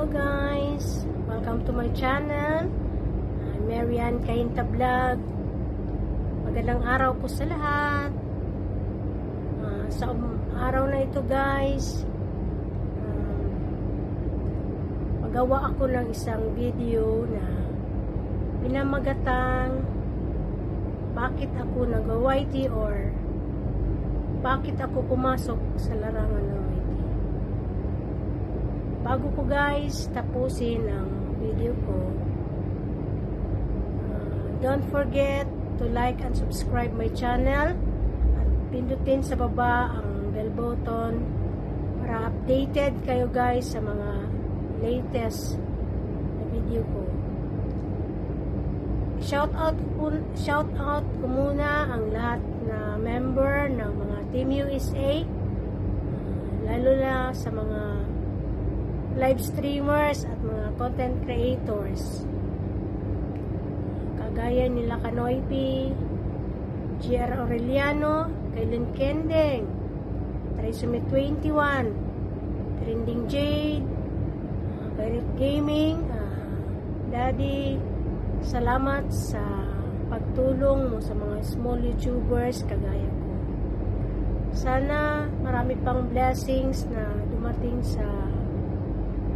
Hello guys! Welcome to my channel. I'm Marian Kainta Vlog. Magandang araw po sa lahat. Ah, sa um- araw na ito guys, um, magawa ako ng isang video na pinamagatang bakit ako nag-YT or bakit ako pumasok sa larangan ng. Bago ko guys tapusin ang video ko, uh, don't forget to like and subscribe my channel at pindutin sa baba ang bell button para updated kayo guys sa mga latest na video ko. Shout out shout out ko muna ang lahat na member ng mga Team USA uh, lalo na sa mga live streamers at mga content creators. Kagaya nila Kanoy P, GR Aureliano, Kailan Kendeng, Trisome 21, Trending Jade, Pirate Gaming, uh, Daddy, salamat sa pagtulong mo sa mga small YouTubers kagaya ko. Sana marami pang blessings na dumating sa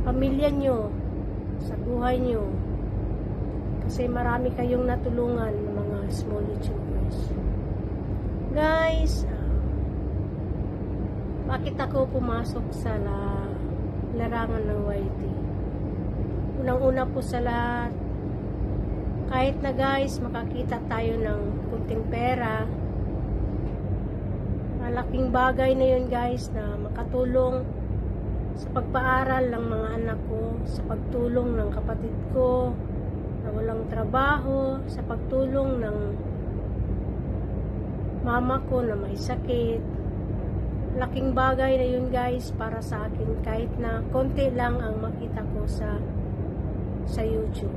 pamilya nyo, sa buhay nyo. Kasi marami kayong natulungan ng mga small YouTubers. Guys, ah, bakit ako pumasok sa la, larangan ng YT? Unang-una po sa lahat, kahit na guys, makakita tayo ng kunting pera, malaking bagay na yun guys na makatulong sa pagpaaral ng mga anak ko, sa pagtulong ng kapatid ko na walang trabaho, sa pagtulong ng mama ko na may sakit. Laking bagay na yun guys para sa akin kahit na konti lang ang makita ko sa sa YouTube.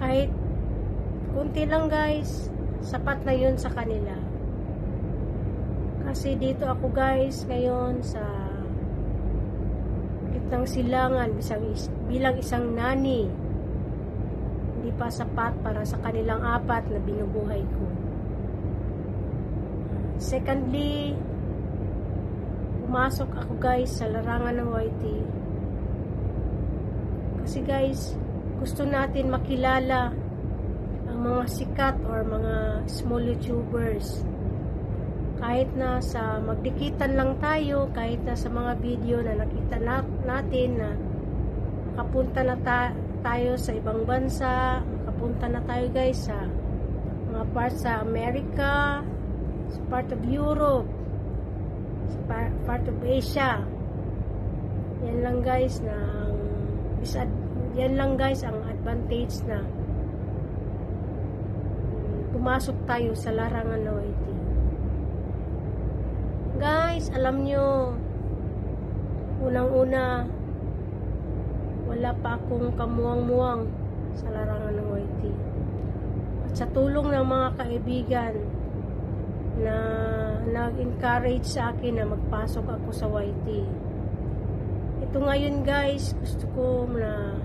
Kahit konti lang guys, sapat na yun sa kanila. Kasi dito ako guys ngayon sa gitnang silangan bisang is, bilang isang nani. Hindi pa sapat para sa kanilang apat na binubuhay ko. Secondly, pumasok ako guys sa larangan ng YT. Kasi guys, gusto natin makilala ang mga sikat or mga small YouTubers kahit na sa magdikitan lang tayo, kahit na sa mga video na nakita na, natin na makapunta na ta, tayo sa ibang bansa, makapunta na tayo guys sa mga part sa America, sa part of Europe, sa par, part of Asia. Yan lang guys na ang disad, yan lang guys ang advantage na pumasok tayo sa larangan ng IT. Guys, alam nyo, unang-una, wala pa akong kamuang-muang sa larangan ng YT. At sa tulong ng mga kaibigan na nag-encourage sa akin na magpasok ako sa YT. Ito ngayon guys, gusto ko na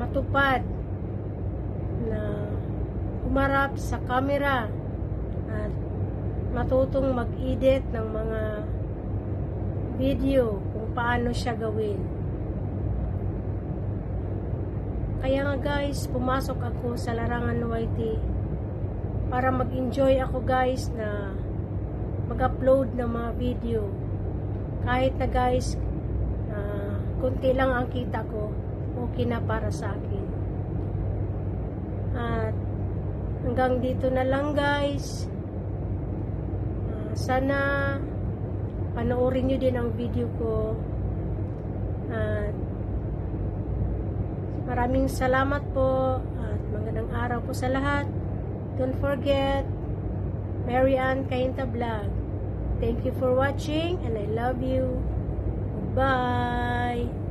matupad na umarap sa camera at matutong mag-edit ng mga video kung paano siya gawin. Kaya nga guys, pumasok ako sa larangan ng YT para mag-enjoy ako guys na mag-upload ng mga video. Kahit na guys, uh, kunti lang ang kita ko, okay na para sa akin. At hanggang dito na lang guys sana panoorin nyo din ang video ko. At maraming salamat po. At magandang araw po sa lahat. Don't forget Mary Ann Kainta Vlog. Thank you for watching and I love you. Bye